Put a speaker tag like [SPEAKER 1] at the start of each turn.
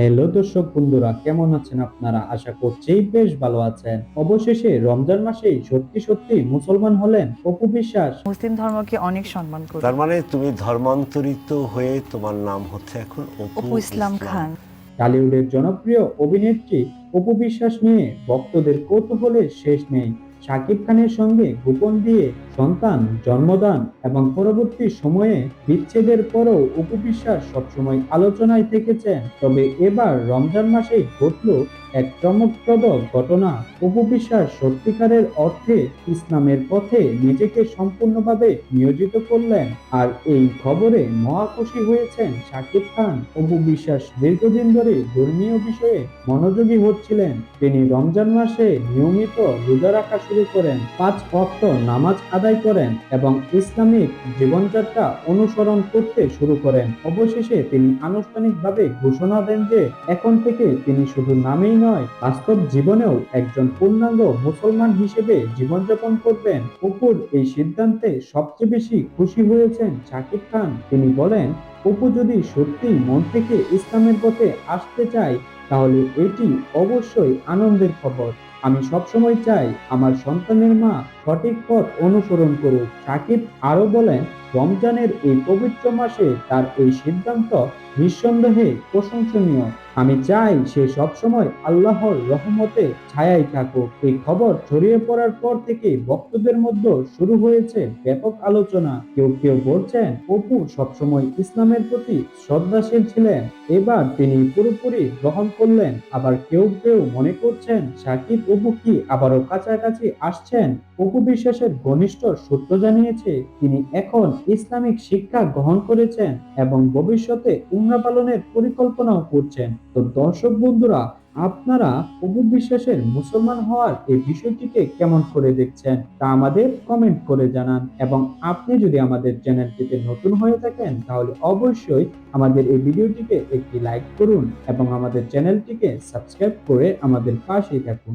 [SPEAKER 1] Hello দর্শক বন্ধুরা কেমন আছেন আপনারা? আশা করছি বেশ ভালো আছেন। অবশেষে রমজান মাসেই সত্যি সত্যি মুসলমান হলেন অপু বিশ্বাস।
[SPEAKER 2] মুসলিম ধর্মকে অনেক সম্মান করি।
[SPEAKER 3] তার মানে তুমি ধর্মান্তরিত হয়ে তোমার নাম হচ্ছে এখন
[SPEAKER 2] অপু ইসলাম। খান।
[SPEAKER 1] টলিউডের জনপ্রিয় অভিনেত্রী অপু বিশ্বাস নিয়ে ভক্তদের কৌতূহলের শেষ নেই। শাকিব খানের সঙ্গে গোপন দিয়ে সন্তান, জন্মদান এবং পরবর্তী সময়ে বিচ্ছেদের পরও উপবিশ্বাস বিশ্বাস সবসময় আলোচনায় থেকেছেন। তবে এবার রমজান মাসে ঘটল এক চমকপ্রদ ঘটনা, অপু বিশ্বাস সত্যিকারের অর্থে ইসলামের পথে নিজেকে সম্পূর্ণভাবে নিয়োজিত করলেন আর এই খবরে মহা খুশি হয়েছেন শাকিব খান। অপু বিশ্বাস দীর্ঘদিন ধরে ধর্মীয় বিষয়ে মনোযোগী হচ্ছিলেন। তিনি রমজান মাসে নিয়মিত রোজা রাখা শুরু করেন, পাঁচ ভক্ত নামাজ আদায় করেন এবং ইসলামিক জীবনযাত্রা অনুসরণ করতে শুরু করেন। অবশেষে তিনি আনুষ্ঠানিকভাবে ঘোষণা দেন যে, এখন থেকে তিনি শুধু নামেই নয়, বাস্তব জীবনেও একজন পূর্ণাঙ্গ মুসলমান হিসেবে জীবনযাপন করবেন। অপুর এই সিদ্ধান্তে সবচেয়ে বেশি খুশি হয়েছেন শাকিব খান। তিনি বলেন, অপু যদি সত্যি মন থেকে ইসলামের পথে আসতে চায়, তাহলে এটি অবশ্যই আনন্দের খবর। আমি সবসময় চাই আমার সন্তানের মা সঠিক পথ অনুসরণ করুক। সাকিব আরও বলেন রমজানের এই পবিত্র মাসে তার এই সিদ্ধান্ত নিঃসন্দেহে প্রশংসনীয়। আমি চাই সে সবসময় আল্লাহর রহমতে ছায়াই থাকুক। এই খবর ছড়িয়ে পড়ার পর থেকে ভক্তদের মধ্যে শুরু হয়েছে ব্যাপক আলোচনা। কেউ কেউ বলছেন, অপু সবসময় ইসলামের প্রতি শ্রদ্ধাশীল ছিলেন। এবার তিনি পুরোপুরি গ্রহণ করলেন। আবার কেউ কেউ মনে করছেন, সাকিব অপু কি আবারও কাছাকাছি আসছেন? অপু বিশ্বাসের ঘনিষ্ঠ সূত্র জানিয়েছে, তিনি এখন ইসলামিক শিক্ষা গ্রহণ করেছেন এবং ভবিষ্যতে উমরা পালনের পরিকল্পনাও করছেন। তো দর্শক বন্ধুরা, আপনারা অপু বিশ্বাসের মুসলমান হওয়ার এই বিষয়টিকে কেমন করে দেখছেন তা আমাদের কমেন্ট করে জানান এবং আপনি যদি আমাদের চ্যানেলটিতে নতুন হয়ে থাকেন, তাহলে অবশ্যই আমাদের এই ভিডিওটিকে একটি লাইক করুন এবং আমাদের চ্যানেলটিকে সাবস্ক্রাইব করে আমাদের পাশেই থাকুন।